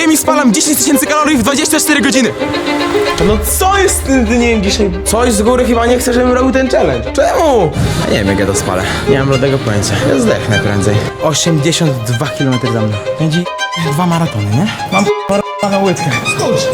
jem i spalam 10 tysięcy kalorii w 24 godziny. No co jest z tym dniem dzisiaj? Coś z góry chyba nie chce, żebym robił ten challenge. Czemu? Ja nie wiem jak ja to spalę. Nie mam żadnego pojęcia. Ja zdechnę prędzej. 82 km za mną. Będzie dwa maratony, nie? Mam na łydkę.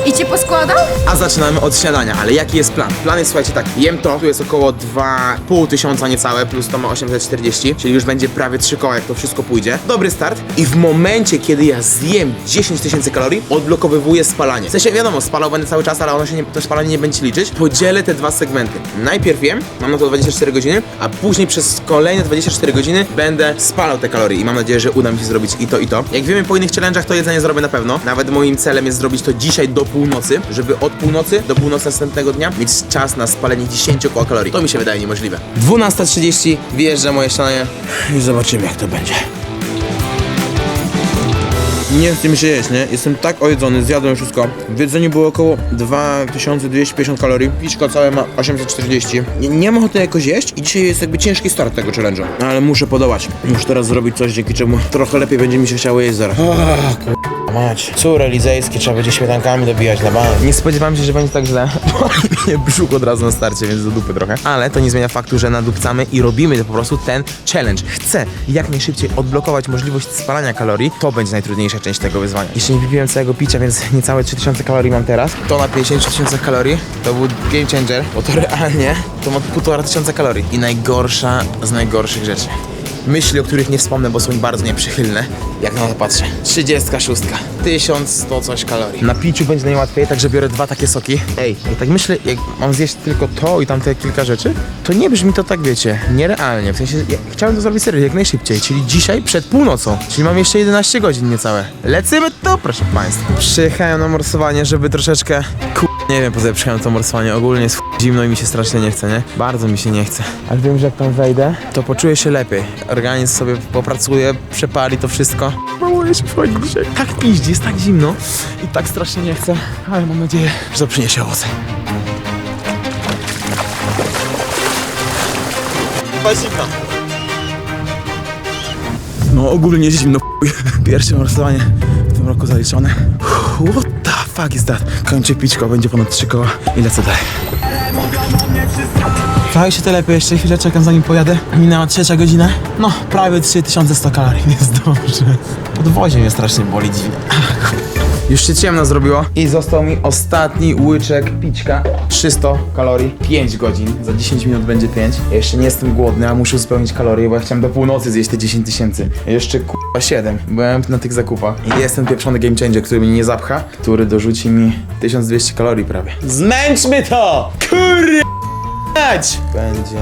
I cię poskładał? A zaczynamy od śniadania, ale jaki jest plan? Plan jest, słuchajcie, tak, jem to, tu jest około 2,5 tysiąca niecałe, plus to ma 840, czyli już będzie prawie 3 koła, jak to wszystko pójdzie. Dobry start. I w momencie, kiedy ja zjem 10 tysięcy kalorii, odblokowywuję spalanie. W sensie, wiadomo, spalał będę cały czas, ale ono się nie, to spalanie nie będzie liczyć. Podzielę te dwa segmenty. Najpierw jem, mam na to 24 godziny, a później przez kolejne 24 godziny będę spalał te kalorie i mam nadzieję, że uda mi się zrobić i to, i to. Jak wiemy po innych challenge'ach, to jedzenie zrobię na pewno. Nawet moim celem jest zrobić to dzisiaj do północy, żeby od północy do północy następnego dnia mieć czas na spalenie 10 koła kalorii. To mi się wydaje niemożliwe. 12.30 wyjeżdża moje śniadanie i zobaczymy jak to będzie. Nie chce mi się jeść, nie? Jestem tak ojedzony, zjadłem wszystko. W jedzeniu było około 2250 kalorii. Piczko całe ma 840. Nie, nie mam ochoty jakoś jeść i dzisiaj jest jakby ciężki start tego challenge'u. Ale muszę podołać. Muszę teraz zrobić coś, dzięki czemu trochę lepiej będzie mi się chciało jeść zaraz. Mać. Córe lizejskie trzeba będzie śmietankami dobijać na bank. Nie spodziewałem się, że będzie tak źle. Mnie brzuch od razu na starcie, więc do dupy trochę. Ale to nie zmienia faktu, że nadupcamy i robimy po prostu ten challenge. Chcę jak najszybciej odblokować możliwość spalania kalorii. To będzie najtrudniejsza część tego wyzwania. Jeszcze nie wypiłem całego picia, więc niecałe 3000 kalorii mam teraz. To na 50 tysiącach kalorii to był game changer, bo to realnie to ma 1500 kalorii. I najgorsza z najgorszych rzeczy. Myśli, o których nie wspomnę, bo są bardzo nieprzychylne, jak na to patrzę. 36. 1100 coś kalorii. Na piciu będzie najłatwiej, także biorę dwa takie soki. Ej, ja tak myślę, jak mam zjeść tylko to i tamte kilka rzeczy, to nie brzmi to tak, wiecie, nierealnie. W sensie, ja chciałem to zrobić serio, jak najszybciej, czyli dzisiaj przed północą, czyli mam jeszcze 11 godzin niecałe. Lecimy to, proszę Państwa. Przyjechałem na morsowanie, żeby troszeczkę. Nie wiem, po co ja przyjechałem to morsowanie, ogólnie jest zimno i mi się strasznie nie chce, nie? Bardzo mi się nie chce. Ale wiem, że jak tam wejdę, to poczuję się lepiej. Organizm sobie popracuje, przepali to wszystko. Mało się wchodzi dzisiaj. Tak piździ, jest tak zimno i tak strasznie nie chce, ale mam nadzieję, że to przyniesie owoce. Zimno. No ogólnie zimno. Pierwsze morsowanie w tym roku zaliczone. What the fuck is that? Kończę pićko, będzie ponad 3 koła i lecę dalej. Trochę się telepie, jeszcze chwilę czekam zanim pojadę. Minęła trzecia godzina. No, prawie 3100 kalorii, jest dobrze. Podwozie mnie strasznie boli dziwnie. Już się ciemno zrobiło i został mi ostatni łyczek pićka. 300 kalorii, 5 godzin. Za 10 minut będzie 5. Ja jeszcze nie jestem głodny, a muszę uzupełnić kalorie, bo ja chciałem do północy zjeść te 10 tysięcy. Jeszcze k***a 7. Byłem na tych zakupach. I jest ten pieprzony game changer, który mnie nie zapcha, który dorzuci mi 1200 kalorii prawie. Zmęczmy to! Kurde! Będzie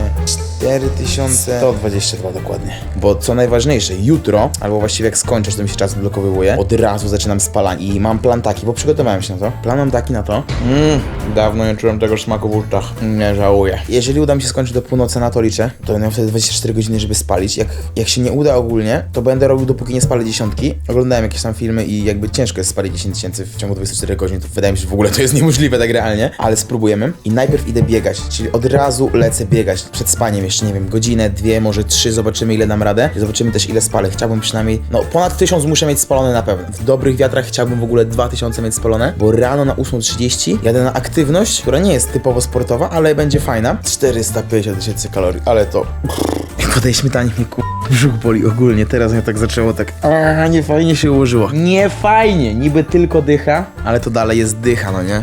4122 dokładnie. Bo co najważniejsze, jutro, albo właściwie jak skończę, że to mi się czas odblokowywuje, od razu zaczynam spalanie i mam plan taki, bo przygotowałem się na to. Plan mam taki na to. Mmm, dawno nie czułem tego smaku w ustach. Nie żałuję. Jeżeli uda mi się skończyć do północy, na to liczę, to będę miał wtedy 24 godziny, żeby spalić. Jak, jak się nie uda ogólnie, to będę robił dopóki nie spalę dziesiątki. Oglądałem jakieś tam filmy i jakby ciężko jest spalić 10 tysięcy w ciągu 24 godzin, to wydaje mi się, że w ogóle to jest niemożliwe tak realnie, ale spróbujemy. I najpierw idę biegać, czyli od razu lecę biegać przed spaniem jeszcze, nie wiem, godzinę, dwie, może trzy, zobaczymy ile dam radę. Zobaczymy też ile spalę. Chciałbym przynajmniej, no ponad 1000 muszę mieć spalone na pewno. W dobrych wiatrach chciałbym w ogóle 2000 mieć spalone, bo rano na 8.30 jadę na aktywność, która nie jest typowo sportowa, ale będzie fajna. 450 tysięcy kalorii, ale to... Jak po tej śmietanie ku... brzuch boli ogólnie, teraz mnie tak zaczęło tak... A, nie fajnie się ułożyło. Nie fajnie, niby tylko dycha, ale to dalej jest dycha, no nie?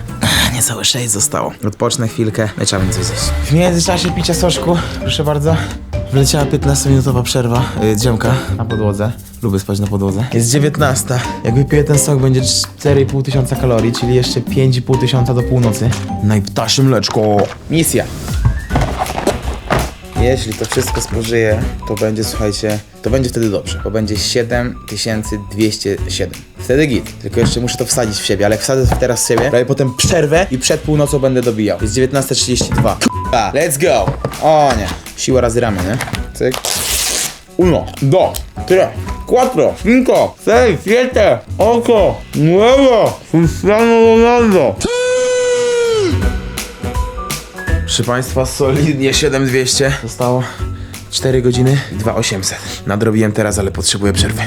Niecałe 6 zostało. Odpocznę chwilkę, trzeba będzie coś zjeść. W międzyczasie picia soczku, proszę bardzo. Wleciała 15-minutowa przerwa, yy, drzemka na podłodze. Lubię spać na podłodze. Jest 19. Jak wypiję ten sok, będzie 4,5 tysiąca kalorii, czyli jeszcze 5,5 tysiąca do północy. Najptasze mleczko. Misja. Jeśli to wszystko spożyję, to będzie, słuchajcie, to będzie wtedy dobrze, bo będzie 7207. Wtedy git, tylko jeszcze muszę to wsadzić w siebie, ale wsadzę teraz w siebie, robię potem przerwę i przed północą będę dobijał. Jest 19.32. K***a, Let's go! O nie, siła razy ramy, nie? Cyk. Uno, do, tre, quattro, cinco, seis, siete, ocho, nueve, Cristiano Ronaldo. Proszę Państwa, solidnie 7200. Zostało 4 godziny, 2800. Nadrobiłem teraz, ale potrzebuję przerwy.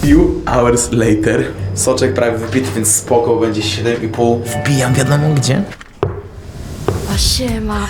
Few hours later. Soczek prawie wypity, więc spoko, będzie 7,5. Wbijam wiadomo gdzie. Siema.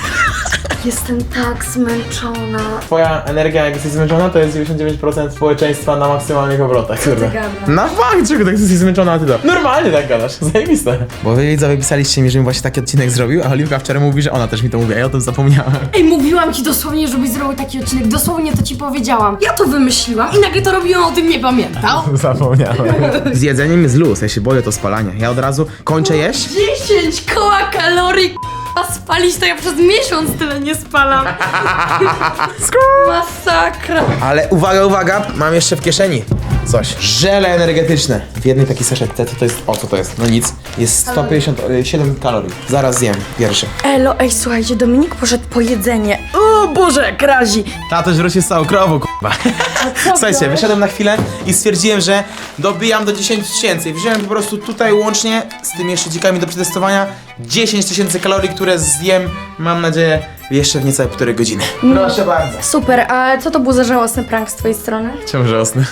Jestem tak zmęczona. Twoja energia, jak jesteś zmęczona, to jest 99% społeczeństwa na maksymalnych obrotach, gadasz? Na bank, czego tak jesteś zmęczona, a ty to? Normalnie tak gadasz, zajebiste. Bo wy widzowie pisaliście mi, żebym właśnie taki odcinek zrobił, a Oliwka wczoraj mówi, że ona też mi to mówi, a ja o tym zapomniałem. Ej, mówiłam ci dosłownie, żebyś zrobił taki odcinek. Dosłownie to ci powiedziałam. Ja to wymyśliłam i nagle to robiłam, o tym nie pamiętał. Zapomniałem. Z jedzeniem jest luz, ja się boję to spalania. Ja od razu kończę jeść 10 koła kalorii k***a, spalić to ja przez miesiąc tyle nie spalam. Masakra. Ale uwaga, uwaga, mam jeszcze w kieszeni coś. Żele energetyczne. W jednej takiej saszetce, co to jest, o co to jest? No nic. Jest 157 kalorii. Zaraz zjem pierwszy. Elo, ej, słuchajcie, Dominik poszedł po jedzenie. O Boże, jak razi. Tato źle się z całą krową, k***a. Słuchajcie, wyszedłem na chwilę i stwierdziłem, że dobijam do 10 tysięcy. Wziąłem po prostu tutaj łącznie z tymi jeszcze dzikami do przetestowania 10 tysięcy kalorii, które zjem, mam nadzieję, jeszcze w niecałe półtorej godziny. Proszę bardzo. Super, a co to był za żałosny prank z twojej strony? Czemu żałosny?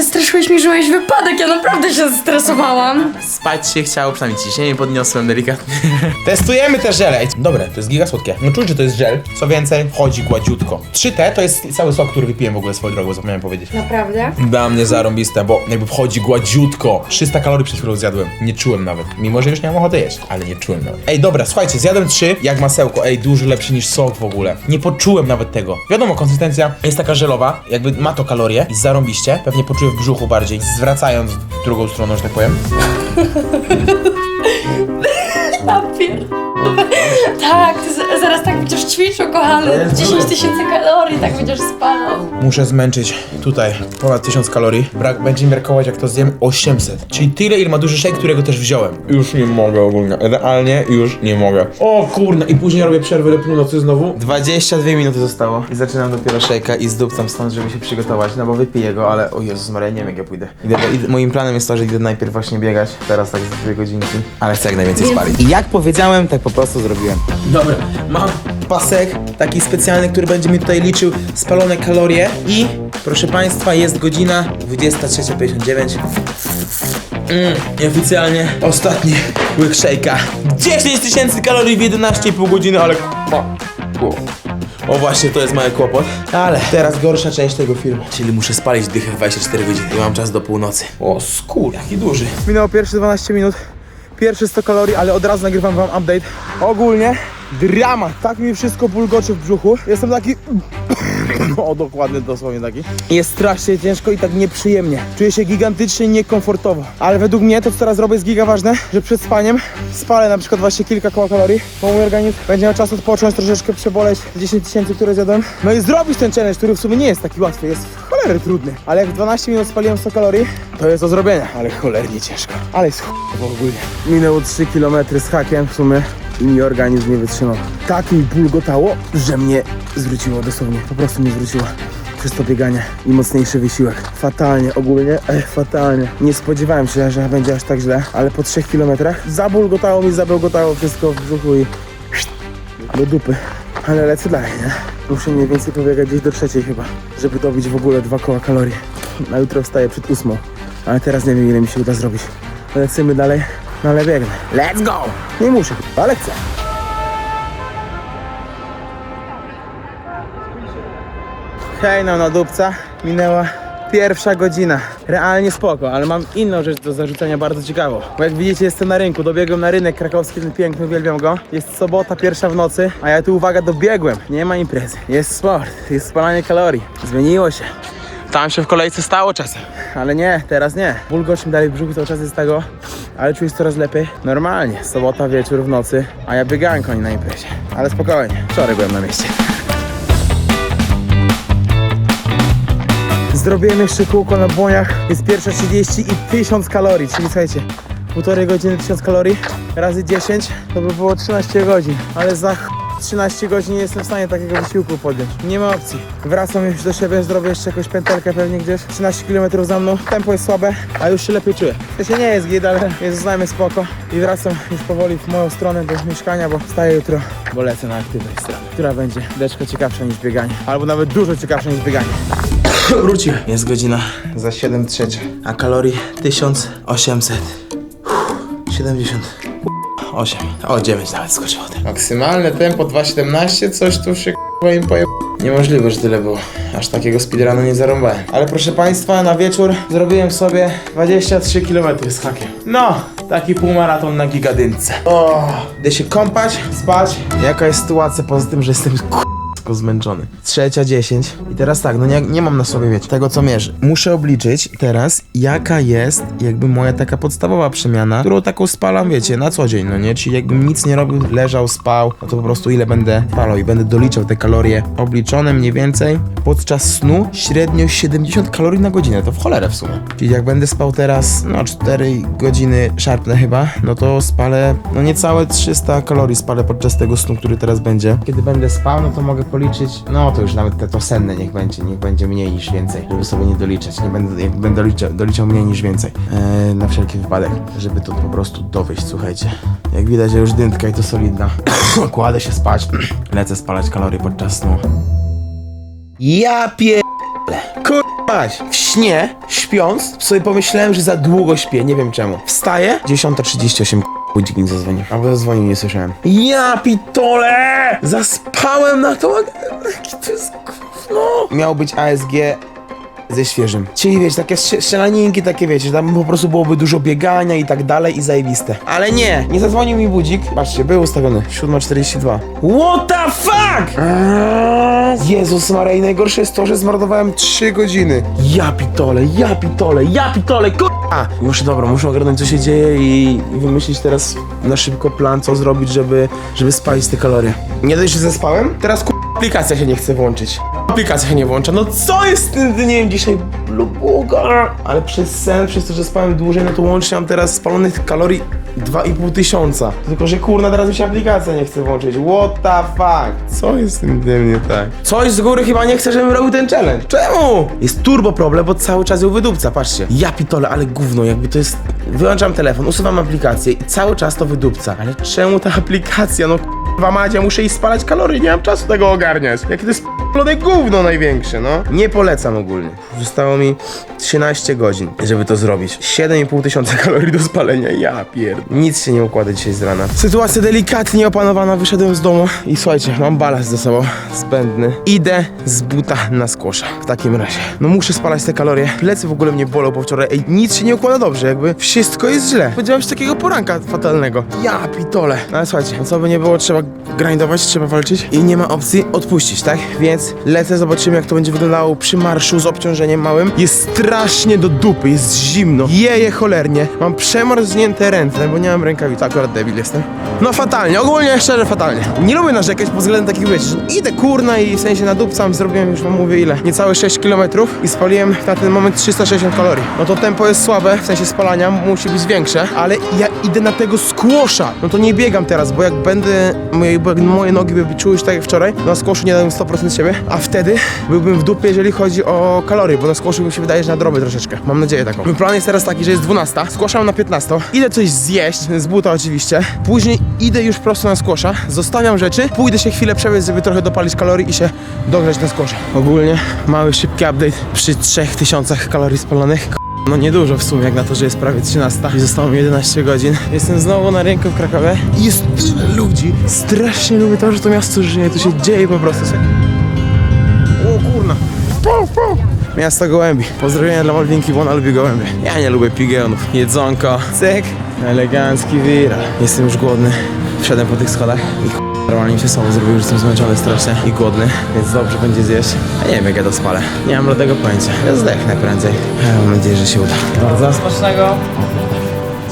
Wystraszyłeś mi, że miałeś wypadek, ja naprawdę się zestresowałam. Spać się chciało, przynajmniej ciśnienie podniosłem delikatnie. Testujemy te żele. Ej, Dobre, to jest giga słodkie. No czuć, że to jest żel. Co więcej, chodzi gładziutko. 3T to jest cały sok, który wypiłem w ogóle swoją drogą, zapomniałem powiedzieć. Naprawdę? Dla mnie zarąbiste, bo jakby wchodzi gładziutko. 300 kalorii przed chwilą zjadłem. Nie czułem nawet. Mimo, że już nie mam ochoty jeść, ale nie czułem nawet. Ej, dobra, słuchajcie, zjadłem 3 jak masełko. Ej, dużo lepszy niż sok w ogóle. Nie poczułem nawet tego. Wiadomo, konsystencja jest taka żelowa, jakby ma to kalorie i zarąbiście. Pewnie poczuję w brzuchu bardziej, zwracając drugą stroną, że tak powiem. Papier. tak, ty z- zaraz tak będziesz ćwiczył, kochany. jest 10 dobre. tysięcy kalorii, tak będziesz spalał. Muszę zmęczyć tutaj ponad 1000 kalorii. Brak będzie mi brakować jak to zjem 800. Czyli tyle ile ma duży shake, którego też wziąłem. Już nie mogę ogólnie. Realnie już nie mogę. O kurna i później robię przerwę do północy znowu. 22 minuty zostało i zaczynam dopiero shake'a i zdupcam stąd, żeby się przygotować. No bo wypiję go, ale o Jezus Maria, nie wiem jak ja pójdę. Idę, idę, moim planem jest to, że idę najpierw właśnie biegać. Teraz tak z dwie godzinki. Ale chcę jak najwięcej spalić. Jak powiedziałem, tak po prostu zrobiłem. Dobra, mam pasek taki specjalny, który będzie mi tutaj liczył spalone kalorie i proszę Państwa jest godzina 23.59 mm, i oficjalnie ostatni łyk shake'a 10 tysięcy kalorii w 11,5 godziny, ale. O. O właśnie, to jest mały kłopot. Ale teraz gorsza część tego filmu. Czyli muszę spalić dychę w 24 godziny. I mam czas do północy. O skur, jaki duży. Minęło pierwsze 12 minut. Pierwsze 100 kalorii, ale od razu nagrywam wam update. Ogólnie dramat. Tak mi wszystko bulgoczy w brzuchu. Jestem taki... O, dokładnie, dosłownie taki. Jest strasznie ciężko i tak nieprzyjemnie. Czuję się gigantycznie niekomfortowo. Ale według mnie to, co teraz robię, jest giga ważne, że przed spaniem spalę na przykład właśnie kilka kalorii, bo mój organizm będzie miał czas odpocząć, troszeczkę przeboleć 10 tysięcy, które zjadłem. No i zrobić ten challenge, który w sumie nie jest taki łatwy, jest w cholerę trudny. Ale jak w 12 minut spaliłem 100 kalorii, to jest do zrobienia, ale cholernie ciężko. Ale jest ch... ogólnie. Minęło 3 km z hakiem w sumie i mi organizm nie wytrzymał. Tak mi bulgotało, że mnie zwróciło dosłownie, po prostu mnie zwróciło przez to bieganie i mocniejszy wysiłek. Fatalnie ogólnie, ech, fatalnie. Nie spodziewałem się, że będzie aż tak źle, ale po 3 kilometrach zabulgotało mi, zabulgotało wszystko w brzuchu i do dupy. Ale lecę dalej, nie? Muszę mniej więcej pobiegać gdzieś do trzeciej chyba, żeby dobić w ogóle dwa koła kalorii. Na jutro wstaję przed ósmą, ale teraz nie wiem ile mi się uda zrobić. Lecimy dalej, no ale biegnę. Let's go! Nie muszę, ale chcę. Hej, no na dupca. Minęła pierwsza godzina. Realnie spoko, ale mam inną rzecz do zarzucenia bardzo ciekawą. Bo jak widzicie jestem na rynku, dobiegłem na rynek krakowski, ten piękny, uwielbiam go. Jest sobota, pierwsza w nocy, a ja tu uwaga, dobiegłem. Nie ma imprezy. Jest sport, jest spalanie kalorii. Zmieniło się. Tam się w kolejce stało czasem. Ale nie, teraz nie. Ból gościem dalej w brzuchu cały czas jest tego, ale czuję się coraz lepiej. Normalnie, sobota, wieczór w nocy, a ja biegałem koń na imprezie. Ale spokojnie, wczoraj byłem na mieście. Zrobiłem jeszcze kółko na błoniach, jest pierwsza 30 i 1000 kalorii, czyli słuchajcie, półtorej godziny 1000 kalorii razy 10 to by było 13 godzin, ale za ch... 13 godzin nie jestem w stanie takiego wysiłku podjąć. Nie ma opcji. Wracam już do siebie, zrobię jeszcze jakąś pętelkę pewnie gdzieś. 13 km za mną, tempo jest słabe, a już się lepiej czuję. To się nie jest git, ale jest znajmy spoko. I wracam już powoli w moją stronę do mieszkania, bo wstaję jutro, bo lecę na aktywnej stronie, która będzie deczko ciekawsza niż bieganie. Albo nawet dużo ciekawsza niż bieganie. Wróciłem. Jest godzina za 7 trzecia, a kalorii 1800. Uff, 78. O, 9 nawet skoczyło. Maksymalne tempo 2,17, coś tu się k***a im poje... Niemożliwe, że tyle było. Aż takiego speedrunu nie zarąbałem. Ale proszę państwa, na wieczór zrobiłem sobie 23 km z hakiem. No, taki półmaraton na gigadynce. O, idę się kąpać, spać. Jaka jest sytuacja poza tym, że jestem k***a zmęczony. Trzecia 10. I teraz tak, no nie, nie mam na sobie, wiecie, tego co mierzy. Muszę obliczyć teraz, jaka jest jakby moja taka podstawowa przemiana, którą taką spalam, wiecie, na co dzień, no nie? Czyli jakbym nic nie robił, leżał, spał, no to po prostu ile będę spalał i będę doliczał te kalorie obliczone mniej więcej podczas snu średnio 70 kalorii na godzinę, to w cholerę w sumie. Czyli jak będę spał teraz, no 4 godziny szarpne chyba, no to spalę, no niecałe 300 kalorii spalę podczas tego snu, który teraz będzie. Kiedy będę spał, no to mogę policzyć, no to już nawet te to senne niech będzie, niech będzie mniej niż więcej, żeby sobie nie doliczać, nie będę, jak będę doliczał, doliczał mniej niż więcej, eee, na wszelki wypadek, żeby to po prostu dowieść, słuchajcie. Jak widać, ja już dyntka i to solidna. Kładę się spać, lecę spalać kalorie podczas snu. Ja pier... Kurwaś! W śnie, śpiąc, sobie pomyślałem, że za długo śpię, nie wiem czemu. Wstaję, 10.38, budzik mi zadzwonił. Albo zadzwonił, nie słyszałem. Ja pitole! Zaspałem na to, jaki to jest gówno. Miał być ASG ze świeżym. Czyli wiecie, takie strze- strzelaninki, takie wiecie, że tam po prostu byłoby dużo biegania i tak dalej i zajebiste. Ale nie, nie zadzwonił mi budzik. Patrzcie, był ustawiony, 7.42. What the fuck? Jezus Maria, i najgorsze jest to, że zmarnowałem 3 godziny. Ja pitole, ja pitole, ja pitole, k***a! Muszę, dobra, muszę ogarnąć co się dzieje i, i wymyślić teraz na szybko plan, co zrobić, żeby, żeby spalić te kalorie. Nie dość, że zespałem, teraz aplikacja się nie chce włączyć. Aplikacja się nie włącza. No co jest z tym dniem dzisiaj? Lubuga! Ale przez sen, przez to, że spałem dłużej, no to łącznie mam teraz spalonych kalorii 2,5 tysiąca. Tylko, że kurna, teraz mi się aplikacja nie chce włączyć. What the fuck? Co jest z tym dniem nie tak? Coś z góry chyba nie chce, żebym robił ten challenge. Czemu? Jest turbo problem, bo cały czas ją wydupca, patrzcie. Ja pitole, ale gówno, jakby to jest... Wyłączam telefon, usuwam aplikację i cały czas to wydupca. Ale czemu ta aplikacja, no Kurwa Madzia, muszę iść spalać kalorie, nie mam czasu tego ogarniać. To jest p***lone gówno największe, no. Nie polecam ogólnie. Zostało mi 13 godzin, żeby to zrobić. 7,5 tysiąca kalorii do spalenia, ja pierd... Nic się nie układa dzisiaj z rana. Sytuacja delikatnie opanowana, wyszedłem z domu i słuchajcie, mam balast ze sobą, zbędny. Idę z buta na skłosza. W takim razie. No muszę spalać te kalorie. Plecy w ogóle mnie bolą po wczoraj. Ej, nic się nie układa dobrze, jakby wszystko jest źle. Spodziewałem się takiego poranka fatalnego. Ja pitole. No ale słuchajcie, co by nie było, trzeba grindować, trzeba walczyć i nie ma opcji odpuścić, tak? Więc lecę, zobaczymy jak to będzie wyglądało przy marszu z obciążeniem małym. Jest strasznie do dupy, jest zimno. Jeje cholernie. Mam przemarznięte ręce, bo nie mam rękawic. Akurat debil jestem. No fatalnie, ogólnie szczerze fatalnie. Nie lubię narzekać pod względem takich wiecie, że idę kurna i w sensie nadupcam, zrobiłem już wam mówię ile, niecałe 6 km i spaliłem na ten moment 360 kalorii. No to tempo jest słabe, w sensie spalania musi być większe, ale ja idę na tego skłosza. No to nie biegam teraz, bo jak będę, moje, moje nogi by czuły się tak jak wczoraj, no na skłoszu nie dałem 100% siebie, a wtedy byłbym w dupie, jeżeli chodzi o kalorie, bo na skłoszu mi się wydaje, że nadrobię troszeczkę. Mam nadzieję taką. Mój plan jest teraz taki, że jest 12, skłoszam na 15, idę coś zjeść, z buta oczywiście, później idę już prosto na skłosza, zostawiam rzeczy, pójdę się chwilę przebiec, żeby trochę dopalić kalorii i się dogrzać na skłosza. Ogólnie mały szybki update przy 3000 kalorii spalonych. No niedużo w sumie, jak na to, że jest prawie 13 i zostało mi 11 godzin. Jestem znowu na rynku w Krakowie jest tyle ludzi. Strasznie lubię to, że to miasto żyje, tu się dzieje po prostu. Miasto gołębi. Pozdrowienia dla Malwinki, bo ona lubi gołębie. Ja nie lubię pigionów. Jedzonko. Cyk. Elegancki wira. Jestem już głodny. Wszedłem po tych schodach i Normalnie mi się słowo zrobił, że jestem zmęczony strasznie i głodny, więc dobrze będzie zjeść. A nie wiem jak ja to spalę. Nie mam żadnego pojęcia. Ja zdechnę prędzej. Ja mam nadzieję, że się uda. Bardzo. Smacznego.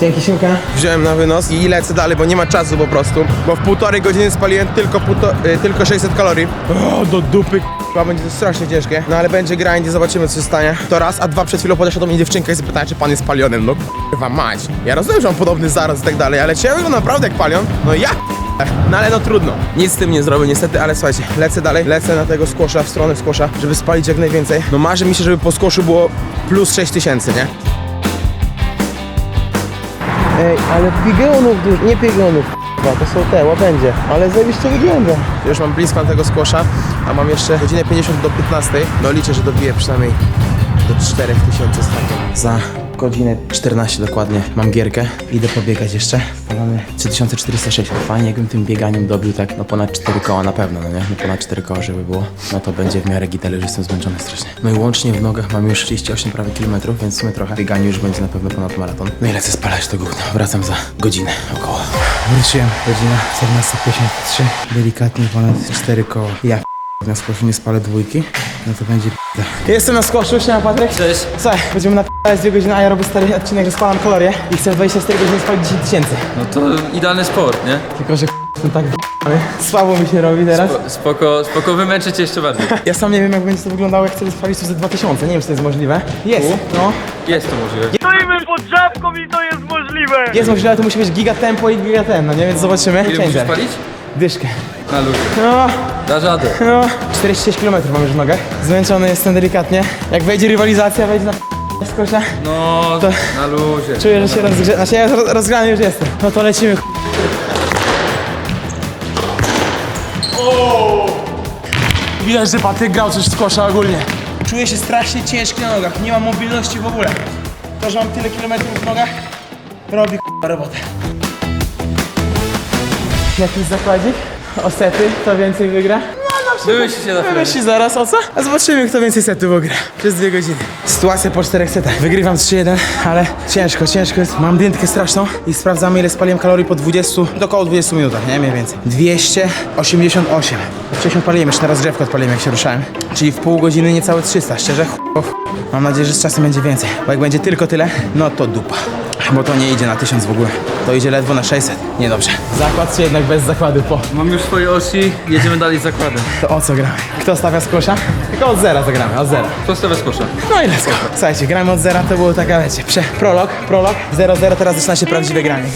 Dzięki Siemka. Wziąłem na wynos i lecę dalej, bo nie ma czasu po prostu. Bo w półtorej godziny spaliłem tylko, półto, y, tylko 600 kalorii. O, do dupy k***a, będzie to strasznie ciężkie. No ale będzie grind i zobaczymy co się stanie. To raz, a dwa przed chwilą podeszła do mnie dziewczynka i zapytała, czy pan jest palionem. No kurwa mać. Ja rozumiem, że mam podobny zaraz i tak dalej, ale czy ja wyglądam naprawdę jak palion? No ja no ale no trudno. Nic z tym nie zrobię niestety, ale słuchajcie, lecę dalej, lecę na tego skłosza, w stronę skłosza, żeby spalić jak najwięcej. No marzy mi się, żeby po skłoszu było plus 6000, nie? Ej, ale pigionów dużo, nie pigionów, No to są te, łabędzie, ale zajebiście wygląda. Już mam blisko tego skłosza, a mam jeszcze godzinę 50 do 15. No liczę, że dobiję przynajmniej do 4000 startów. Za godzinę 14 dokładnie mam gierkę. Idę pobiegać jeszcze. Mamy 3406. Fajnie jakbym tym bieganiem dobił tak no ponad 4 koła na pewno, no nie? No ponad 4 koła, żeby było. No to będzie w miarę gitele, że jestem zmęczony strasznie. No i łącznie w nogach mam już 38 prawie kilometrów, więc w sumie trochę. Bieganie już będzie na pewno ponad maraton. No i lecę spalać to gówno. Wracam za godzinę około. Wróciłem. Godzina 14.53. Delikatnie ponad 4 koła. Jak na skoszu nie spalę dwójki, no to będzie p***a. Jestem na skoszu, siema Patryk. Cześć. Słuchaj, będziemy na p***ać dwie godziny, a ja robię stary odcinek, że spalam kalorie i chcę w 24 godziny spalić 10 tysięcy. No to idealny sport, nie? Tylko, że jestem tak. Słabo mi się robi teraz. Spo- Spoko, spoko wymęczy cię jeszcze bardziej. Ja sam nie wiem, jak będzie to wyglądało, jak chcę spalić to ze 2000. Nie wiem, czy to jest możliwe. Jest, no. Jest to możliwe. Stoimy pod żabką i to jest możliwe! Jest możliwe, ale to musi być giga tempo i giga ten, no nie? Więc zobaczymy. Ile musisz palić? Dyszkę. Na luzie. No, Da radę. no. 46 km mam już w nogach. Zmęczony jestem delikatnie. Jak wejdzie rywalizacja, wejdzie na p- skosza. No, To- na luzie. Czuję, że się rozgrze... Znaczy ja roz- rozgrany już jestem. No to lecimy. Widać, że Patryk grał coś w kosza ogólnie. Czuję się strasznie ciężki na nogach. Nie mam mobilności w ogóle. To, że mam tyle kilometrów w nogach, robi k***a robotę. Jakiś zakładzik? Osety, kto więcej wygra? Wymyśl się na chwilę. Wymyśli zaraz o co? A zobaczymy, kto więcej setów wygra. Przez dwie godziny. Sytuacja po czterech setach. Wygrywam 3-1, ale ciężko, ciężko jest. Mam dętkę straszną i sprawdzamy, ile spaliłem kalorii po 20, do około 20 minutach, nie mniej więcej. 288. Wcześniej odpaliłem, jeszcze na rozgrzewkę odpaliłem, jak się ruszałem. Czyli w pół godziny niecałe 300. Szczerze, ch... o ch... Mam nadzieję, że z czasem będzie więcej. Bo jak będzie tylko tyle, no to dupa. Bo to nie idzie na 1000 w ogóle. To idzie ledwo na 600. Niedobrze. Zakład czy jednak bez zakładu po? Mam już swoje osi, jedziemy dalej z zakładem. To o co gramy? Kto stawia skosza? Tylko od zera zagramy, od zera. Postawę z kosza. No i let's go. Słuchajcie, gramy od zera, to było taka, wiecie, prze, prolog, prolog, 0-0, teraz zaczyna się prawdziwe granie.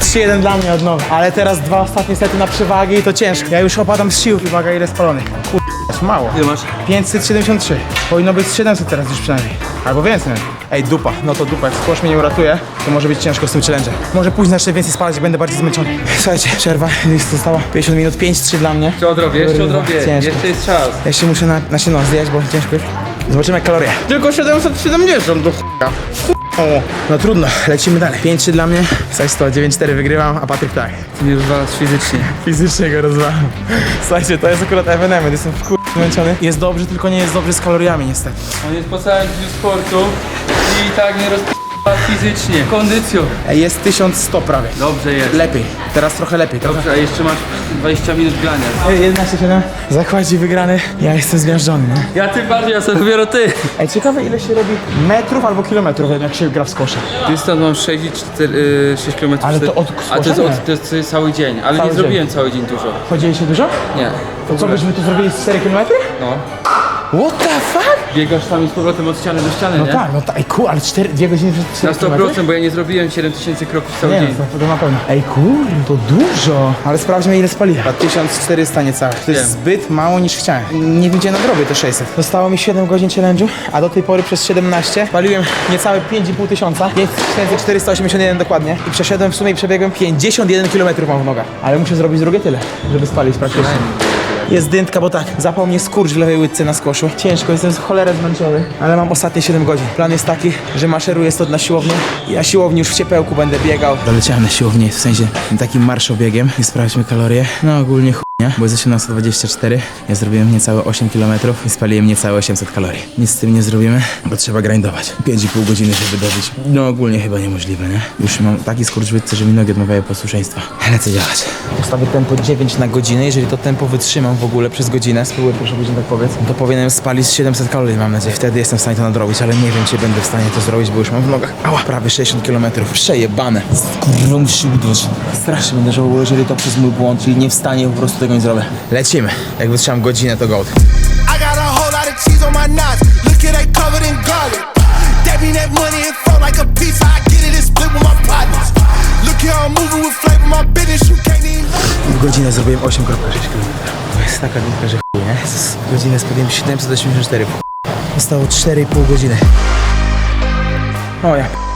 3-1 dla mnie od nowa, ale teraz dwa ostatnie sety na przewagi i to ciężko. Ja już opadam z sił, uwaga ile spalonych. Kurde, jest mało. Ile masz? 573. Powinno być 700 teraz już przynajmniej. Albo więcej. Ej, dupa. No to dupa. Jak squash mnie nie uratuje, to może być ciężko z tym challenge'em. Może później jeszcze więcej spalać, będę bardziej zmęczony. Słuchajcie, przerwa. Jest zostało 50 minut, 5-3 dla mnie. Jeszcze odrobię, jeszcze odrobię. ciężko. Jeszcze jest czas. Ja jeszcze muszę na, na siano zjechać, bo ciężko jest. Zobaczymy jak kalorie. Tylko 770 do ch**a. O, no trudno, lecimy dalej. 5-3 dla mnie, Saś 100, 9-4 wygrywam, a Patryk tak. Ty mnie rozwalasz fizycznie. Fizycznie go rozwalam. Słuchajcie, to jest akurat evenement, jestem w zmęczony. Jest dobrze, tylko nie jest dobrze z kaloriami niestety. On jest po całym dniu sportu i tak nie rozpala fizycznie. Kondycją. Ej, jest 1100 prawie. Dobrze jest. Lepiej, teraz trochę lepiej. Trochę. Dobrze, a jeszcze masz 20 minut grania. 11-7, zakładzi wygrany, ja jestem zmiażdżony, nie? Ja tym bardziej, ja sobie dopiero ty. Ej, ciekawe ile się robi metrów albo kilometrów, jak się gra w skosze. Dystans mam 6, 4, 6 km. Ale to od A to jest, od, to jest, to jest cały dzień, ale Cały nie dzień. zrobiłem cały dzień dużo. Chodzili się dużo? Nie. To co byśmy tu zrobili z 4 km? No. What the fuck? Biegasz tam i z powrotem od ściany do ściany, No nie? tak, no tak, ej cool, ale 4, 2 godziny przez Na 4 100%, bo ja nie zrobiłem 7000 kroków cały Nie, dzień. no to, to na pewno. Ej kur, to dużo. Ale sprawdźmy ile spaliłem. 1400 niecałe. To jest Wiem. zbyt mało niż chciałem. Nie wiem gdzie nadrobię te 600. Zostało mi 7 godzin challenge'u, a do tej pory przez 17 paliłem niecałe 5,5 tysiąca. Jest 481 dokładnie. I przeszedłem w sumie i przebiegłem 51 km mam w nogach. Ale muszę zrobić drugie tyle, żeby spalić praktycznie. Jest dętka, bo tak, zapał mnie skurcz w lewej łydce na skłoszu. Ciężko, jestem z cholerę zmęczony, ale mam ostatnie 7 godzin. Plan jest taki, że maszeruję stąd na siłownię i ja siłowni już w ciepełku będę biegał. Doleciałem na siłownię, w sensie takim marszobiegiem i sprawdźmy kalorie. No ogólnie ch... Nie? Bo jest 18.24, ja zrobiłem niecałe 8 km i spaliłem niecałe 800 kalorii. Nic z tym nie zrobimy, bo trzeba grindować. 5,5 godziny, żeby dobić. No ogólnie chyba niemożliwe, nie? Już mam taki skurcz w łydce, że mi nogi odmawiają posłuszeństwa. Lecę działać. Postawię tempo 9 na godzinę, jeżeli to tempo wytrzymam w ogóle przez godzinę, spróbuję proszę godzin tak powiedz, to powinienem spalić 700 kalorii mam nadzieję. Wtedy jestem w stanie to nadrobić, ale nie wiem czy będę w stanie to zrobić, bo już mam w nogach. Ała, prawie 60 km. Przejebane. Musi udać. Strasznie będę żałował, jeżeli to przez mój błąd, czyli nie w stanie po prostu tego nie zrobię. Lecimy. Jak wytrzymam godzinę, to gold. I got a whole lot of cheese on my nuts. Look at that covered in garlic. That mean that money it fall like a pizza. I get it and split with my partners. Look here, I'm moving with flavor. My business, you can't even. W godzinę zrobiłem 8,6 km. To jest taka dynka, że chuj, nie? Z godzinę spaliłem 784. w chuj. Zostało 4,5 godziny. O ja.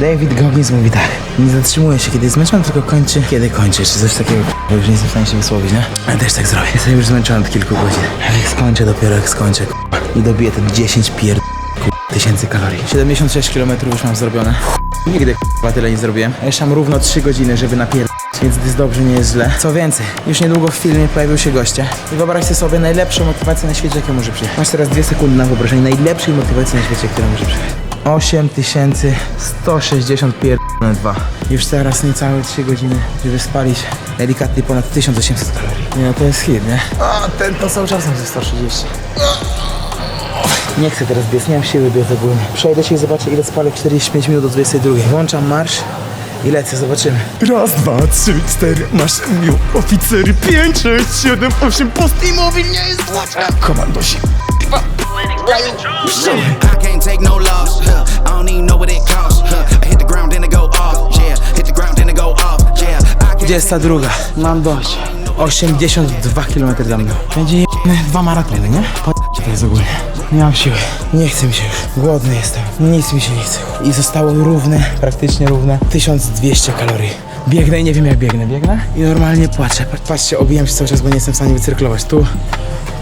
David Goggins mówi tak. Nie zatrzymuje się, kiedy jest zmęczony, tylko kończy, kiedy kończy. Czy coś takiego, bo już nie jestem w stanie się wysłowić, nie? Ale też tak zrobię. Jestem już zmęczony od kilku godzin. Ale jak skończę, dopiero jak skończę, i dobiję te 10 pier... tysięcy kalorii. 76 km już mam zrobione. Nigdy k***a tyle nie zrobiłem. Jeszcze mam równo 3 godziny, żeby napier... Więc jest dobrze, nie jest źle. Co więcej, już niedługo w filmie pojawił się goście. I wyobraźcie sobie najlepszą motywację na świecie, jaką może przyjechać. Masz teraz dwie sekundy na wyobrażenie najlepszej motywacji na świecie, która może przyjechać. 8160 pier... 2. Już teraz niecałe 3 godziny, żeby spalić delikatnie ponad 1800 kalorii. Nie no, to jest hit, nie? O, ten to cały czas ze 130. Nie chcę teraz biec, nie mam siły biec ogólnie. Przejdę się i zobaczę ile spalę w 45 minut do 22. Włączam marsz i lecę, zobaczymy. Raz, dwa, trzy, cztery, masz mił oficery, pięć, sześć, siedem, osiem, post i mówi nie jest łatwe. Komandosi. I can't take no loss. Huh. I don't even know what it costs. Huh. I hit the ground then go off. Yeah, hit the ground then go off. Yeah, I can't 22. Mam dość. 82 km za mną. Będzie dwa maratony, nie? Po to jest ogólnie. Nie mam siły. Nie chce mi się już. Głodny jestem. Nic mi się nie chce. I zostało równe, praktycznie równe 1200 kalorii. Biegnę i nie wiem jak biegnę. Biegnę i normalnie płaczę. Patrzcie, obijam się cały czas, bo nie jestem w stanie wycyrklować. Tu,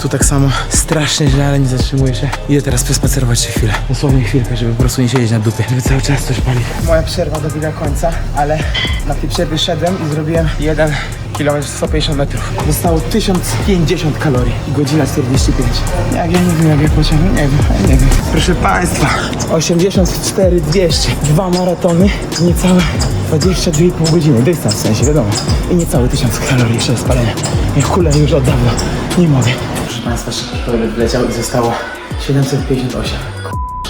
tu tak samo. Strasznie źle, ale nie zatrzymuję się. Idę teraz przespacerować się chwilę. Dosłownie chwilkę, żeby po prostu nie siedzieć na dupie. Żeby cały czas coś palić. Moja przerwa dobiega końca, ale na tej przerwie szedłem i zrobiłem jeden kilometr 150 metrów. Zostało 1050 kalorii i godzina 45. Jak ja nie wiem, jak ja pociągnę, nie wiem, ja nie wiem. Proszę Państwa, 84 200, dwa maratony, niecałe 22,5 godziny, dystans w sensie, wiadomo. I niecałe 1000 kalorii do spalenia. Ja kulę już od dawna, nie mogę. Państwa, szybko toilet wleciał i zostało 758.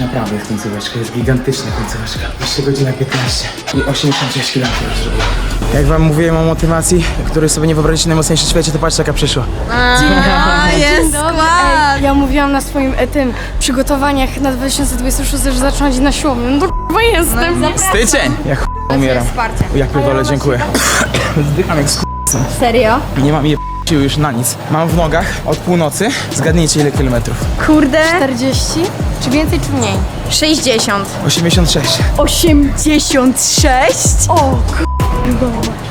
Naprawdę jest końcóweczka, jest gigantyczna końcóweczka. Jeszcze godzina 15 i 86 km zrobiłem. Jak wam mówiłem o motywacji, której sobie nie wyobrazicie najmocniejszej w świecie, to patrzcie jaka przyszła. Jest Ej, ja mówiłam na swoim e, tym przygotowaniach na 2026, że zacząć na siłowni. No to k***a jestem. Styczeń! Jak ch- umieram. Jak pierdolę, dziękuję. Zdycham jak sk... Serio? I nie mam je siły już na nic. Mam w nogach od północy. Zgadnijcie ile kilometrów. Kurde. 40? Czy więcej, czy mniej? 60. 86. 86? O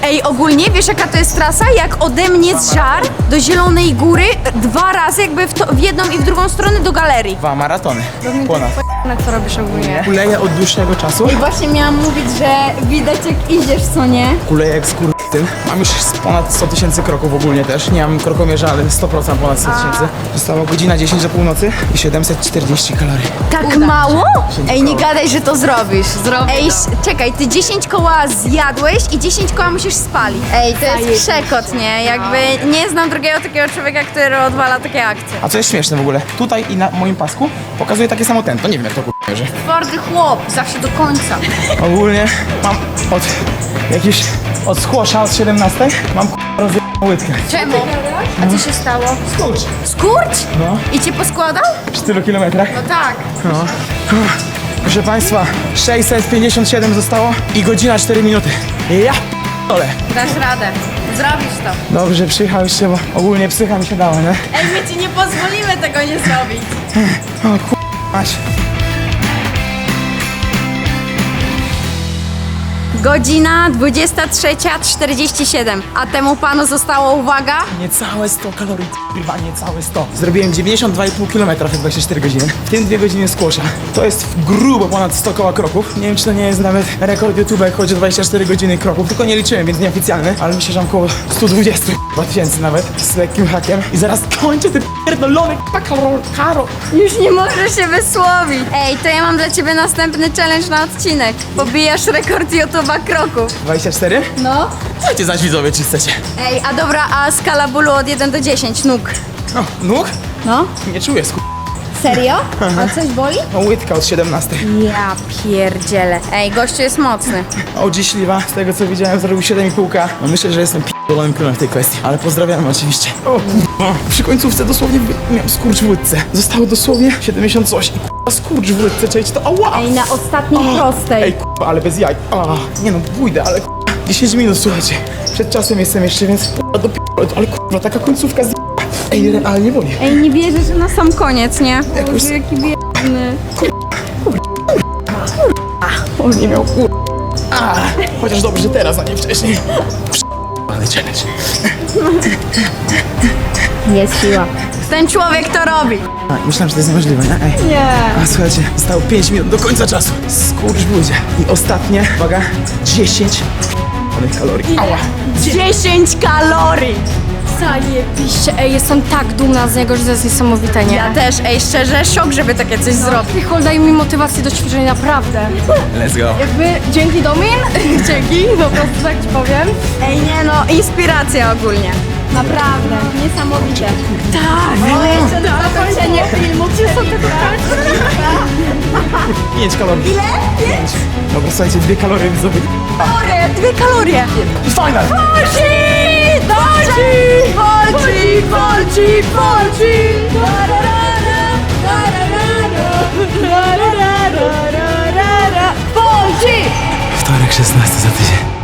Ej, ogólnie wiesz jaka to jest trasa? Jak ode mnie z Żar do Zielonej Góry dwa razy jakby w, to, w jedną i w drugą stronę do galerii. Dwa maratony. Ponad. Na co robisz ogólnie? Kuleję od dłuższego czasu. I właśnie miałam mówić, że widać jak idziesz, co nie? Kuleję jak skur... Tym. Mam już ponad 100 tysięcy kroków ogólnie też. Nie mam krokomierza, ale 100% ponad 100 tysięcy. Zostało godzina 10 do północy i 740 kalorii. Tak mało? Ej, nie gadaj, że to zrobisz. Zrobię Ej, s- czekaj, ty 10 koła zjadłeś i 10 koła musisz spalić. Ej, to jest przekot, nie? Jakby nie znam drugiego takiego człowieka, który odwala takie akcje. A co jest śmieszne w ogóle? Tutaj i na moim pasku pokazuje takie samo tempo. Nie wiem jak to k***a mierzy. Twardy chłop, zawsze do końca. Ogólnie mam od jakiejś od skłosza od 17 mam k***a rozjebaną łydkę. Czemu? A co się stało? Skurcz. Skurcz? No. I cię poskładał? W tylu kilometrach. No tak. Proszę Państwa, 657 zostało i godzina 4 minuty. Ja p***ole. Dasz radę. Zrobisz to. Dobrze, przyjechałyście, bo ogólnie psycha mi się dała, nie? Ej, my ci nie pozwolimy tego nie zrobić. O k***, Godzina 23.47, a temu panu zostało, uwaga, Niecałe 100 kalorii, kurwa, niecałe 100. Zrobiłem 92,5 km w 24 godziny, w tym 2 godziny skłosza. To jest grubo ponad 100 koła kroków. Nie wiem, czy to nie jest nawet rekord YouTube, jak chodzi o 24 godziny kroków, tylko nie liczyłem, więc nieoficjalny, ale myślę, że mam około 120 kurwa, tysięcy nawet, z lekkim hakiem. I zaraz kończę ty pierdolony k***a, Karol, Karol. już nie możesz się wysłowić. Ej, to ja mam dla ciebie następny challenge na odcinek. Pobijasz rekord YouTube'a kroków. 24? No. Dajcie znać widzowie, czy chcecie. Ej, a dobra, a skala bólu od 1 do 10, nóg. O, nóg? No. Nie czuję, sku... Serio? A coś boli? No, łydka od 17. Ja pierdzielę. Ej, gościu jest mocny. OG Śliwa, z tego co widziałem, zrobił 7,5. No myślę, że jestem p***dolonym królem w tej kwestii, ale pozdrawiamy oczywiście. O kurwa, przy końcówce dosłownie wy- miałem skurcz w łydce. Zostało dosłownie 70 coś i kurwa skurcz w łydce, czekajcie to, ała! Ej, na ostatniej prostej. Ej kurwa, ale bez jaj. A, nie no, pójdę, ale kurwa, 10 minut, słuchajcie. Przed czasem jestem jeszcze, więc kurwa do p***, ale kurwa, taka końcówka z... Ej, realnie boli. Ej, nie wierzę, że na sam koniec, nie? Boże, jaki biedny. On nie miał kurwa A, chociaż dobrze, że teraz, a nie wcześniej. Ale challenge. Jest siła. Ten człowiek to robi. A, myślałem, że to jest niemożliwe, nie? Ej. Nie. A słuchajcie, zostało 5 minut do końca czasu. Skurcz ludzie. I ostatnie, uwaga, 10 kalorii. Ała. 10 kalorii. Zajebiście, ej, jestem tak dumna z niego, że to jest niesamowite, nie? Ja też, ej, szczerze, szok, żeby takie coś zrobić. Ty Hol, daj mi motywację do ćwiczeń, naprawdę. Let's go. Jakby dzięki Domin, dzięki, po prostu tak ci powiem. Ej, nie no, inspiracja ogólnie. Naprawdę, niesamowite. Tak, ale jeszcze na zakończenie filmu. Czy są tego 5 kalorii. Ile? 5. Dobra, słuchajcie, dwie kalorie widzowie. Kalorie, dwie kalorie. I final. Boże! Polci! Polci! Polci! Polci! Wtorek 16 za tydzień.